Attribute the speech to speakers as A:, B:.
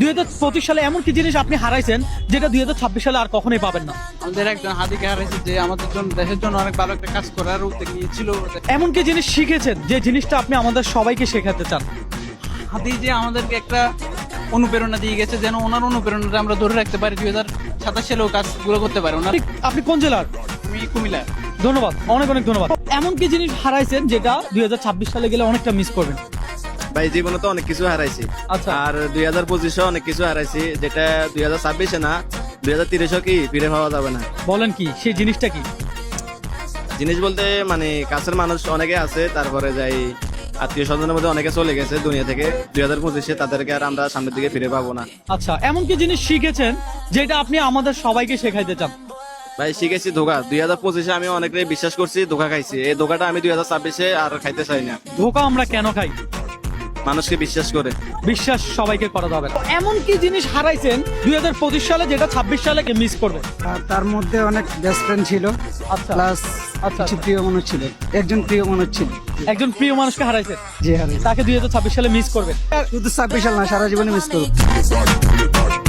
A: দুই হাজার পঁচিশ সালে এমন কি জিনিস আপনি হারাইছেন যেটা দুই হাজার ছাব্বিশ সালে আর কখনোই পাবেন না?
B: আমাদের একজন হাদিকে হারাইছে যে আমাদের জন্য দেশের জন্য অনেক ভালো একটা কাজ করার উদ্যোগ নিয়েছিল।
A: এমন কি জিনিস শিখেছেন যে জিনিসটা আপনি আমাদের সবাইকে শেখাতে চান?
B: হাদি যে আমাদেরকে একটা অনুপ্রেরণা দিয়ে গেছে যেন ওনার অনুপ্রেরণাটা আমরা ধরে রাখতে পারি দুই হাজার সাতাশ সালেও কাজগুলো করতে পারি। ওনার
A: আপনি- আপনি কোন জেলার?
B: আমি কুমিল্লা।
A: ধন্যবাদ অনেক অনেক ধন্যবাদ। এমন কি জিনিস হারাইছেন যেটা দুই হাজার ছাব্বিশ সালে গেলে অনেকটা মিস করবেন?
C: ভাই জীবনে তো অনেক কিছু হারাইছি।
A: আচ্ছা।
C: আর দুই হাজার পঁচিশে অনেক কিছু হারাইছি যেটা দুই হাজার ছাব্বিশে না দুই হাজার তিরিশে কি ফিরে পাওয়া যাবে না।
A: বলেন কি সেই জিনিসটা কি?
C: জিনিস বলতে মানে কাছের মানুষ অনেকে আছে তারপরে যাই আত্মীয় স্বজনের মধ্যে অনেকে চলে গেছে দুনিয়া থেকে দুই হাজার পঁচিশে তাদেরকে আর আমরা সামনের দিকে ফিরে পাবো না।
A: আচ্ছা এমন কি জিনিস শিখেছেন যেটা আপনি আমাদের সবাইকে শেখাইতে চান?
C: ভাই শিখেছি ধোকা। দুই হাজার পঁচিশে আমি অনেকটাই বিশ্বাস করছি ধোকা খাইছি। এই ধোকাটা আমি দুই হাজার ছাব্বিশে আর খাইতে চাই না।
A: ধোকা আমরা কেন খাই?
C: মানুষকে বিশ্বাস করে।
A: বিশ্বাস সবাইকে করা যাবে না। এমন কি জিনিস হারাইছেন দুই হাজার পঁচিশ সালে যেটা ছাব্বিশ সালে মিস করবে?
D: আর তার মধ্যে অনেক বেস্ট ফ্রেন্ড ছিল।
A: আচ্ছা।
D: প্লাস
A: আচ্ছা।
D: কিছু প্রিয় মানুষ ছিল। একজন প্রিয় মানুষ ছিল।
A: একজন প্রিয় মানুষকে হারাইছেন?
D: যে হারে
A: তাকে দুই হাজার ছাব্বিশ সালে মিস করবেন
D: শুধু ছাব্বিশ সাল না সারা জীবনে মিস করব।